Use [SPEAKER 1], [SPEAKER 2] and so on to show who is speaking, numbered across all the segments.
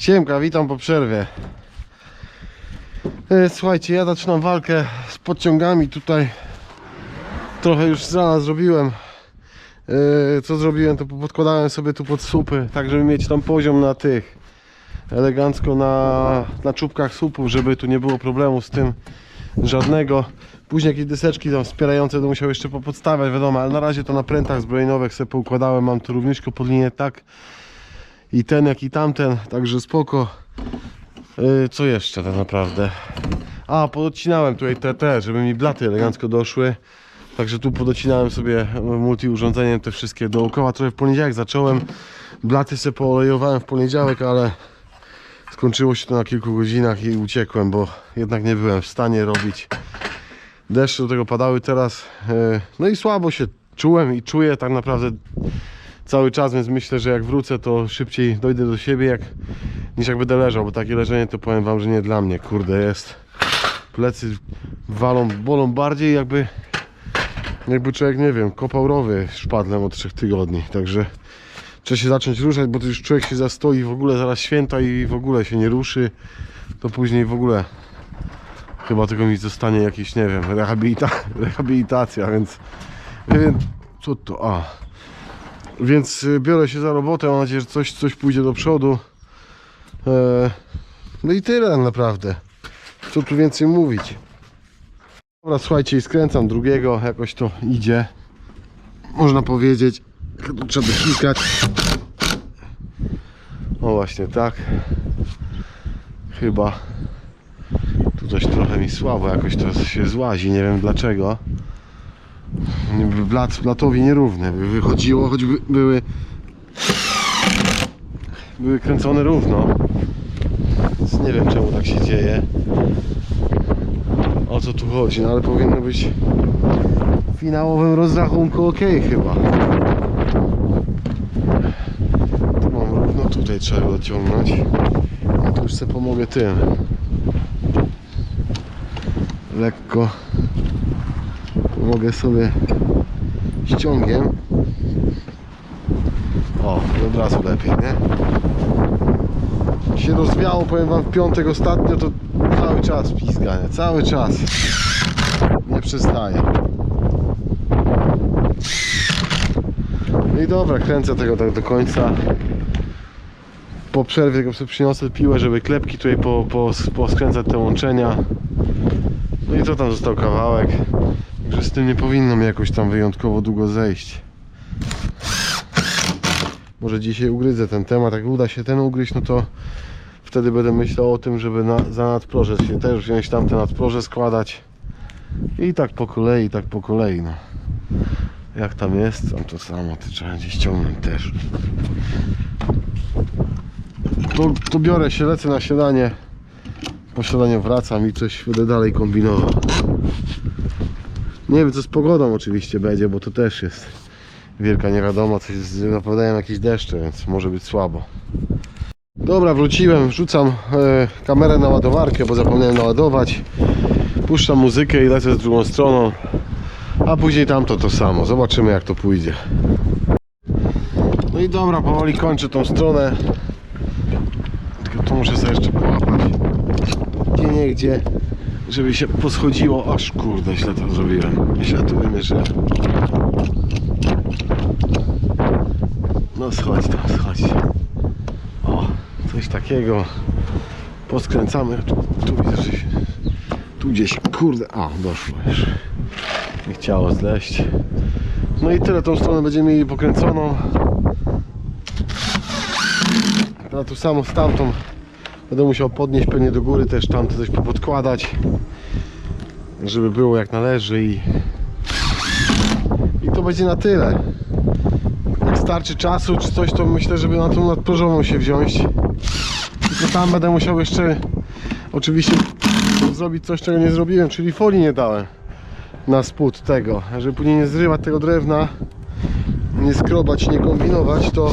[SPEAKER 1] Siemka, witam po przerwie. E, Słuchajcie, ja zaczynam walkę z podciągami tutaj. Trochę już z rana zrobiłem. E, Co zrobiłem, to podkładałem sobie tu pod słupy, tak żeby mieć tam poziom na tych. Elegancko na, na czubkach słupów, żeby tu nie było problemu z tym żadnego. Później jakieś deseczki tam wspierające będę musiał jeszcze popodstawiać, wiadomo, ale na razie to na prętach zbrojeniowych sobie poukładałem, mam tu również pod linię tak i ten jak i tamten, także spoko. Yy, co jeszcze tak naprawdę? A, pododcinałem tutaj te, te, żeby mi blaty elegancko doszły. Także tu podocinałem sobie multi urządzeniem te wszystkie dookoła. Trochę w poniedziałek zacząłem. Blaty sobie poolejowałem w poniedziałek, ale skończyło się to na kilku godzinach i uciekłem, bo jednak nie byłem w stanie robić. Deszcze do tego padały teraz. yy, No i słabo się czułem i czuję tak naprawdę cały czas, więc myślę, że jak wrócę, to szybciej dojdę do siebie, jak, niż jak będę leżał, bo takie leżenie to powiem wam, że nie dla mnie, kurde, jest. Plecy walą, bolą bardziej jakby, jakby człowiek, nie wiem, kopał rowy szpadlem od trzech tygodni, także trzeba się zacząć ruszać, bo to już człowiek się zastoi, w ogóle zaraz święta i w ogóle się nie ruszy, to później w ogóle chyba tylko mi zostanie jakiś, nie wiem, rehabilita rehabilitacja, więc, więc co to, a, więc y, biorę się za robotę, mam nadzieję, że coś, coś pójdzie do przodu. E, No i tyle tak naprawdę. Co tu więcej mówić? Dobra, słuchajcie, i skręcam drugiego, jakoś to idzie. Można powiedzieć, tu trzeba klikać. O właśnie tak. Chyba. Tu coś trochę mi słabo, jakoś to się złazi, nie wiem dlaczego. Blat, blatowi nierówne by wychodziło, choćby były były kręcone równo. Więc nie wiem czemu tak się dzieje. O co tu chodzi, no ale powinno być w finałowym rozrachunku ok chyba. Tu mam równo, tutaj trzeba dociągnąć. A tu już sobie pomogę tym. Lekko pomogę sobie ściągiem. O, i od razu lepiej, nie? Się rozwiało, powiem wam, w piątek ostatnio to cały czas piskanie, cały czas. Nie przestaje. No i dobra, kręcę tego tak do końca. Po przerwie tylko sobie przyniosę piłę, żeby klepki tutaj po, po, poskręcać te łączenia. No i to tam został kawałek. Także z tym nie powinno mi jakoś tam wyjątkowo długo zejść. Może dzisiaj ugryzę ten temat. Jak uda się ten ugryźć, no to wtedy będę myślał o tym, żeby na, za nadproże się też wziąć tamte nadproże składać. I tak po kolei, tak po kolei. No. Jak tam jest, tam to samo, to trzeba gdzieś ściągnąć też. To biorę się, lecę na śniadanie. Po śniadaniu wracam i coś będę dalej kombinował. Nie wiem co z pogodą oczywiście będzie, bo to też jest wielka niewiadoma, coś z- zapowiadają jakieś deszcze, więc może być słabo. Dobra, wróciłem, wrzucam e, kamerę na ładowarkę, bo zapomniałem naładować. Puszczam muzykę i lecę z drugą stroną, a później tamto to samo. Zobaczymy jak to pójdzie. No i dobra, powoli kończę tą stronę. Tylko to muszę sobie jeszcze połapać. Gdzie nie gdzie żeby się poschodziło. Aż kurde, źle zrobiłem. Źle to wymierzyłem. No schodź tam, schodź. O, coś takiego. Poskręcamy. Tu, tu widzę, że się... Tu gdzieś, kurde, a, doszło już. Nie chciało zleść. No i tyle, tą stronę będziemy mieli pokręconą. A tu samo z tamtą Będę musiał podnieść pewnie do góry też tam coś popodkładać żeby było jak należy i i to będzie na tyle. Jak starczy czasu czy coś to myślę żeby na tą nadprożową się wziąć. Tylko tam będę musiał jeszcze oczywiście zrobić coś czego nie zrobiłem czyli folii nie dałem na spód tego. Żeby później nie zrywać tego drewna nie skrobać, nie kombinować to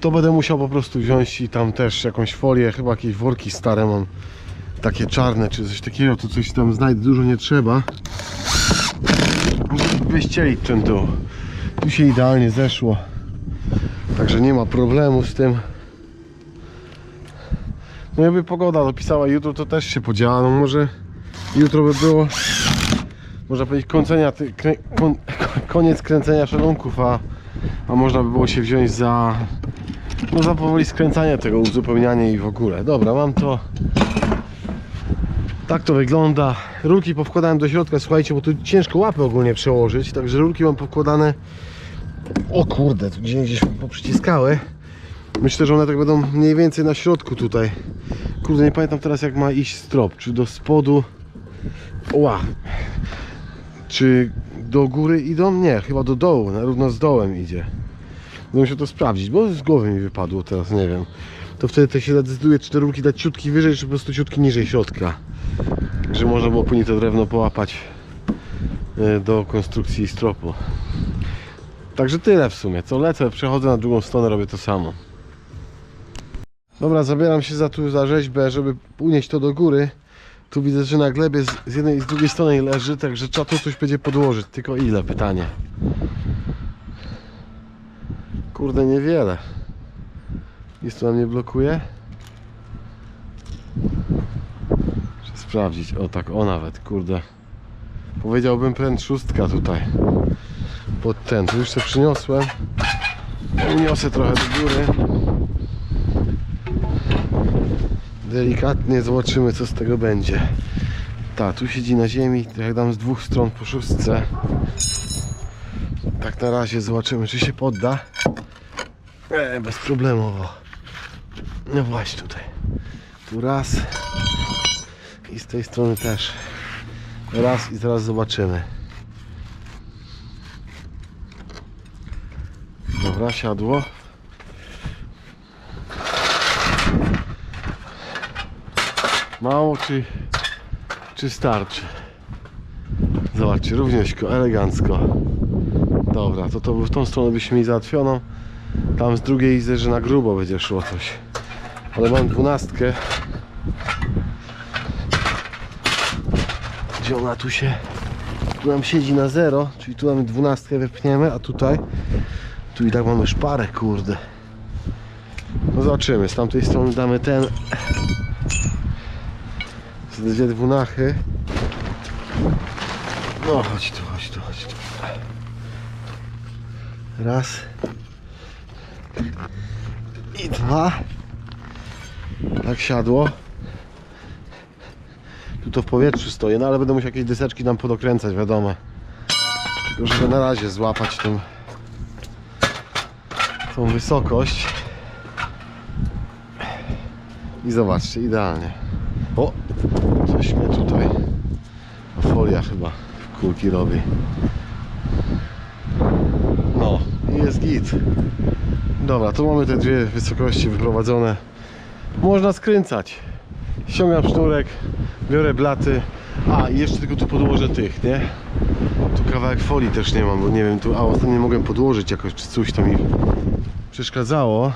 [SPEAKER 1] to będę musiał po prostu wziąć i tam też jakąś folię, chyba jakieś worki stare mam. Takie czarne czy coś takiego, to coś tam znajdę, dużo nie trzeba. Żeby wyścielić ten dół tu się idealnie zeszło. Także nie ma problemu z tym. No jakby pogoda dopisała jutro, to też się podziała. No może jutro by było, można powiedzieć, kon, koniec kręcenia szalonków, a, a można by było się wziąć za, no za powoli skręcanie tego, uzupełnianie i w ogóle. Dobra, mam to. Tak to wygląda. Rurki powkładałem do środka, słuchajcie, bo tu ciężko łapy ogólnie przełożyć, także rurki mam powkładane. O kurde, tu gdzieś, gdzieś poprzyciskały. Myślę, że one tak będą mniej więcej na środku tutaj. Kurde, nie pamiętam teraz jak ma iść strop. Czy do spodu. Ła. Czy do góry idą? Nie, chyba do dołu. Na równo z dołem idzie. Będę musiał to sprawdzić, bo z głowy mi wypadło teraz, nie wiem. To wtedy to się decyduje, czy te rurki dać ciutki wyżej, czy po prostu ciutki niżej środka. Że można było później to drewno połapać e, do konstrukcji stropu. Także tyle w sumie. Co lecę, przechodzę na drugą stronę, robię to samo. Dobra, zabieram się za tu za rzeźbę, żeby unieść to do góry. Tu widzę, że na glebie z jednej i z drugiej strony leży, także trzeba tu coś będzie podłożyć. Tylko ile? Pytanie. Kurde, niewiele. Nic tu nam nie blokuje. Muszę sprawdzić. O tak, o nawet, kurde. Powiedziałbym pręd szóstka tutaj. Pod ten. Tu się przyniosłem. Uniosę trochę do góry. Delikatnie zobaczymy co z tego będzie. Tak, tu siedzi na ziemi, jak dam z dwóch stron po szóstce. Tak na razie zobaczymy czy się podda. E, bezproblemowo. No właśnie tutaj. Tu raz. I z tej strony też. Raz i zaraz zobaczymy. Dobra, siadło. Mało czy, czy starczy? Zobaczcie, równiuśko, elegancko. Dobra, to to w tą stronę byśmy mieli załatwioną. Tam z drugiej widzę, że na grubo będzie szło coś. Ale mam dwunastkę. Gdzie ona tu się... Tu nam siedzi na zero, czyli tu mamy dwunastkę wypchniemy, a tutaj... Tu i tak mamy szparę, kurde. No zobaczymy, z tamtej strony damy ten... Z dwie dwunachy. No chodź tu, chodź tu, chodź tu. Raz. I dwa. Tak siadło. Tu to w powietrzu stoję, no ale będę musiał jakieś deseczki nam podokręcać, wiadomo. Tylko żeby na razie złapać tą, tą wysokość. I zobaczcie, idealnie. O! Coś mnie tutaj folia chyba w kulki robi. I jest git. Dobra, tu mamy te dwie wysokości wyprowadzone. Można skręcać. Ściągam sznurek, biorę blaty. A, i jeszcze tylko tu podłożę tych, nie? Tu kawałek folii też nie mam, bo nie wiem, tu, a ostatnio nie mogłem podłożyć jakoś, czy coś to mi przeszkadzało.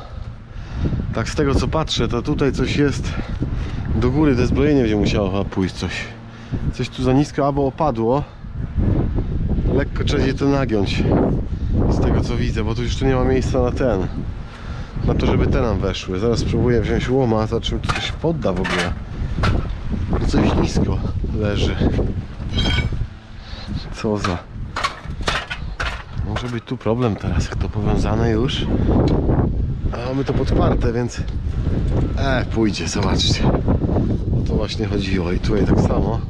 [SPEAKER 1] Tak z tego co patrzę, to tutaj coś jest do góry, to zbrojenie będzie musiało pójść coś. Coś tu za nisko albo opadło. Lekko trzeba je to nagiąć. Z tego co widzę, bo tu już tu nie ma miejsca na ten. Na to, żeby te nam weszły. Zaraz spróbuję wziąć łoma, zobaczymy czy się podda w ogóle. Coś nisko leży. Co za... Może być tu problem teraz, jak to powiązane już. A mamy to podparte, więc... E, pójdzie, zobaczcie. O to właśnie chodziło i tutaj tak samo.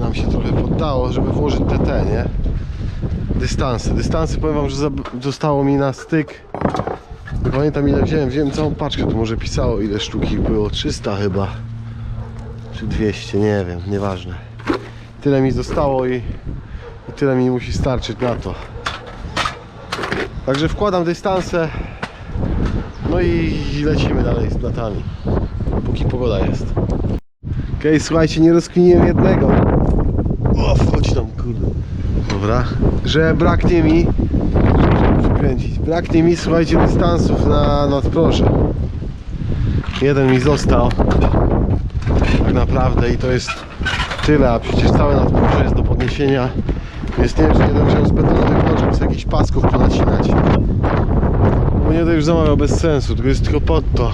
[SPEAKER 1] Nam się trochę poddało, żeby włożyć te, nie? Dystanse. Dystansy powiem wam, że zostało mi na styk. Pamiętam ile wziąłem. Wziąłem całą paczkę, tu może pisało ile sztuki było. 300 chyba. Czy 200, nie wiem, nieważne. Tyle mi zostało i, i tyle mi musi starczyć na to. Także wkładam dystanse. No i lecimy dalej z latami. Póki pogoda jest. Okej, słuchajcie, nie rozkminiłem jednego. O, wchodź tam. Dobra. Że braknie mi. Przykręcić. Braknie mi, słuchajcie, dystansów na nadproże. Jeden mi został. Tak naprawdę i to jest tyle, a przecież całe nadproże jest do podniesienia. Więc nie wiem, czy nie musiał z wypnąć, żeby sobie jakichś pasków ponacinać. Bo będę już zamawiał bez sensu, tylko jest tylko pod to.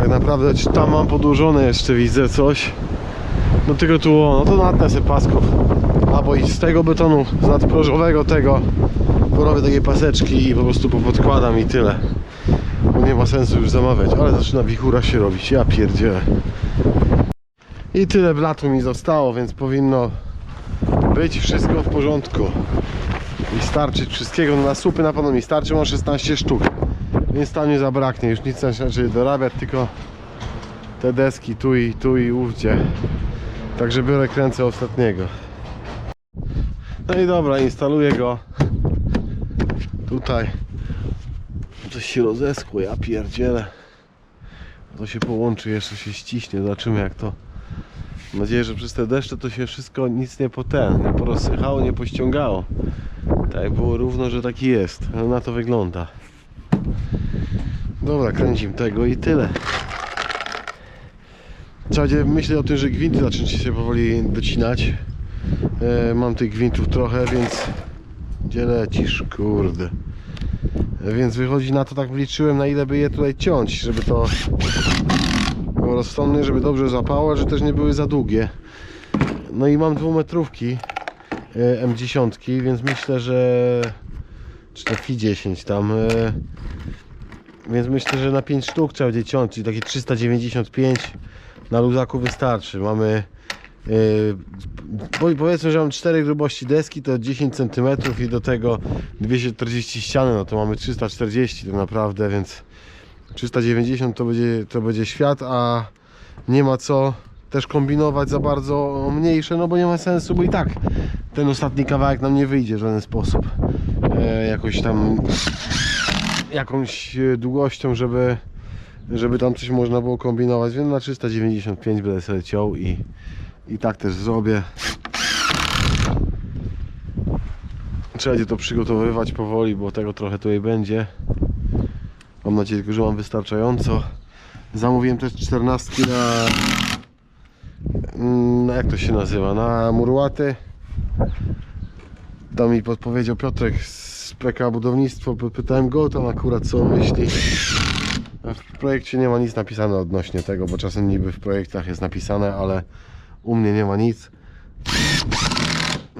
[SPEAKER 1] Tak naprawdę czy tam mam podłożone jeszcze widzę coś. No tylko tu o, no to natnę sobie pasków. Albo i z tego betonu, z nadprożowego tego porobię takie paseczki i po prostu popodkładam i tyle. Bo nie ma sensu już zamawiać, ale zaczyna wichura się robić, ja pierdzielę. I tyle blatu mi zostało, więc powinno być wszystko w porządku. I starczyć wszystkiego, no na supy na pewno mi starczy, mam 16 sztuk. Więc tam nie zabraknie, już nic trzeba dorabiać, tylko te deski tu i tu i ówdzie. Także biorę kręcę ostatniego. No i dobra, instaluję go. Tutaj. Coś się rozeschło, ja pierdzielę. To się połączy, jeszcze się ściśnie, zobaczymy jak to. Mam nadzieję, że przez te deszcze to się wszystko nic nie po ten, nie porozsychało, nie pościągało. Tak było równo, że taki jest. No na to wygląda. Dobra, kręcim tego i tyle. Trzeba myśleć o tym, że gwinty zaczną się powoli docinać. E, mam tych gwintów trochę, więc gdzie lecisz, kurde. E, więc wychodzi na to, tak liczyłem, na ile by je tutaj ciąć, żeby to było rozsądne, żeby dobrze zapało, że też nie były za długie. No i mam dwumetrówki e, M10, więc myślę, że czy to Fi 10 tam więc myślę, że na 5 sztuk trzeba będzie ciąć, czyli takie 395 na luzaku wystarczy. Mamy yy, po- powiedzmy, że mam 4 grubości deski, to 10 cm i do tego 240 ściany, no to mamy 340 tak naprawdę, więc 390 to będzie, to będzie świat, a nie ma co też kombinować za bardzo mniejsze, no bo nie ma sensu, bo i tak ten ostatni kawałek nam nie wyjdzie w żaden sposób. E, jakoś tam jakąś e, długością, żeby, żeby tam coś można było kombinować, więc na 395 będę sobie ciął i, i tak też zrobię. Trzeba będzie to przygotowywać powoli, bo tego trochę tutaj będzie. Mam nadzieję, że mam wystarczająco. Zamówiłem też 14 na, mm, na jak to się nazywa, na murłaty. Tam mi podpowiedział Piotrek z PK Budownictwo, pytałem go tam akurat co myśli. W projekcie nie ma nic napisane odnośnie tego, bo czasem niby w projektach jest napisane, ale u mnie nie ma nic.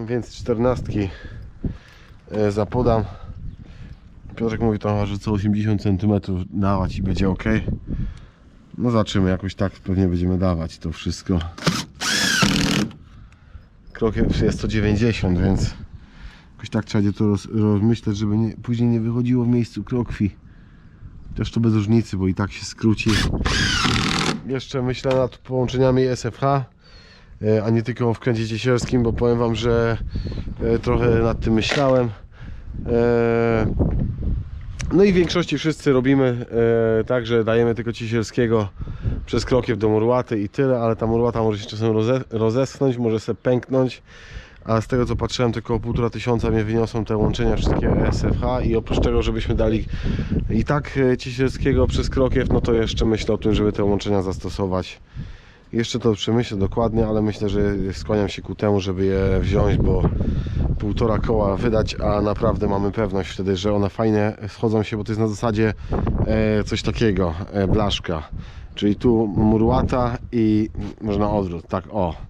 [SPEAKER 1] Więc czternastki e, zapodam. Piotrek mówi tam, że co 80 cm dawać i będzie ok. No zobaczymy, jakoś tak pewnie będziemy dawać to wszystko. Krokiew jest 190, więc jakoś tak trzeba będzie to roz, rozmyśleć, żeby nie, później nie wychodziło w miejscu krokwi. Też to bez różnicy, bo i tak się skróci. Jeszcze myślę nad połączeniami SFH, a nie tylko w kręcie ciesierskim, bo powiem Wam, że e, trochę nad tym myślałem. E, No i w większości wszyscy robimy e, tak, że dajemy tylko ciesierskiego przez krokiew do murłaty i tyle, ale ta murłata może się czasem roze, rozeschnąć, może sobie pęknąć. A z tego co patrzyłem, tylko o półtora tysiąca mnie wyniosą te łączenia wszystkie SFH i oprócz tego, żebyśmy dali i tak e, ciesierskiego przez krokiew, no to jeszcze myślę o tym, żeby te łączenia zastosować. Jeszcze to przemyślę dokładnie, ale myślę, że skłaniam się ku temu, żeby je wziąć, bo półtora koła wydać, a naprawdę mamy pewność wtedy, że one fajnie schodzą się, bo to jest na zasadzie e, coś takiego, e, blaszka. Czyli tu murłata i można odwrót, tak o.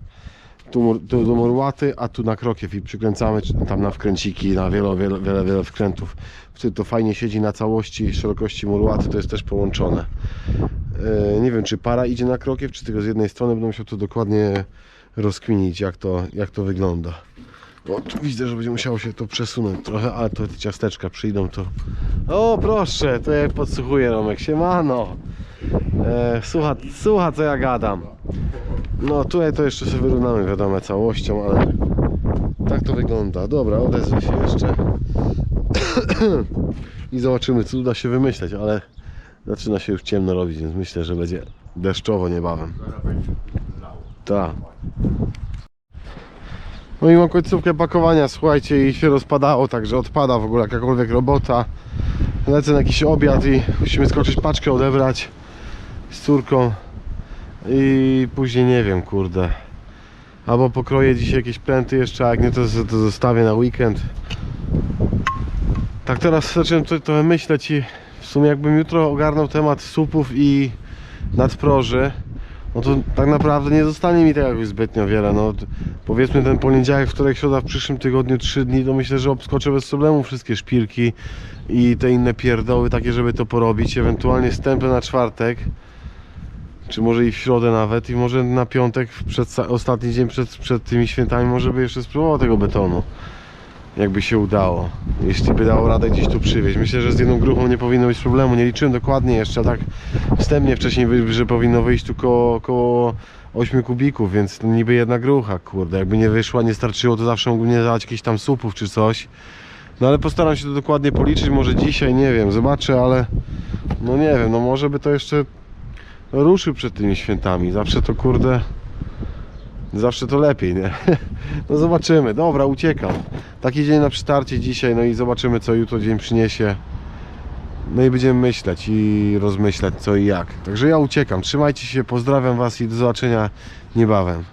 [SPEAKER 1] Tu, tu do murłaty, a tu na krokiew i przykręcamy tam na wkręciki, na wiele, wiele, wiele, wiele wkrętów. Wtedy to fajnie siedzi na całości szerokości murłaty, to jest też połączone. E, nie wiem, czy para idzie na krokiew, czy tylko z jednej strony, będę musiał to dokładnie rozkminić, jak to, jak to wygląda. O, tu widzę, że będzie musiało się to przesunąć trochę, ale to te ciasteczka przyjdą, to... O, proszę, to ja podsłuchuję, Romek, siemano. E, słucha, słucha, co ja gadam. No, tutaj to jeszcze sobie wyrównamy, wiadomo, całością, ale tak to wygląda. Dobra, odezwę się jeszcze. I zobaczymy, co uda się wymyśleć, ale zaczyna się już ciemno robić, więc myślę, że będzie deszczowo niebawem. Tak. No i mam końcówkę pakowania, słuchajcie, i się rozpadało, także odpada w ogóle jakakolwiek robota. Lecę na jakiś obiad i musimy skoczyć paczkę odebrać z córką. I później nie wiem, kurde. Albo pokroję dzisiaj jakieś pręty jeszcze, a jak nie to, to zostawię na weekend. Tak teraz zacząłem to, myśleć i w sumie jakbym jutro ogarnął temat supów i nadproży, no to tak naprawdę nie zostanie mi tego jakoś zbytnio wiele. No, powiedzmy ten poniedziałek, wtorek, środa w przyszłym tygodniu 3 dni, to myślę, że obskoczę bez problemu wszystkie szpilki i te inne pierdoły takie, żeby to porobić. Ewentualnie stępę na czwartek, czy może i w środę nawet i może na piątek, przed, ostatni dzień przed, przed tymi świętami, może by jeszcze spróbował tego betonu. Jakby się udało, jeśli by dało radę gdzieś tu przywieźć. Myślę, że z jedną grupą nie powinno być problemu. Nie liczyłem dokładnie jeszcze, tak wstępnie wcześniej, że powinno wyjść tu koło, koło 8 kubików, więc niby jedna grucha, kurde. Jakby nie wyszła, nie starczyło, to zawsze mógłbym dać jakichś tam supów czy coś. No ale postaram się to dokładnie policzyć, może dzisiaj, nie wiem, zobaczę, ale no nie wiem, no może by to jeszcze ruszył przed tymi świętami. Zawsze to kurde. Zawsze to lepiej, nie? No zobaczymy. Dobra, uciekam. Taki dzień na przytarcie dzisiaj, no i zobaczymy co jutro dzień przyniesie. No i będziemy myśleć i rozmyślać co i jak. Także ja uciekam. Trzymajcie się, pozdrawiam Was i do zobaczenia niebawem.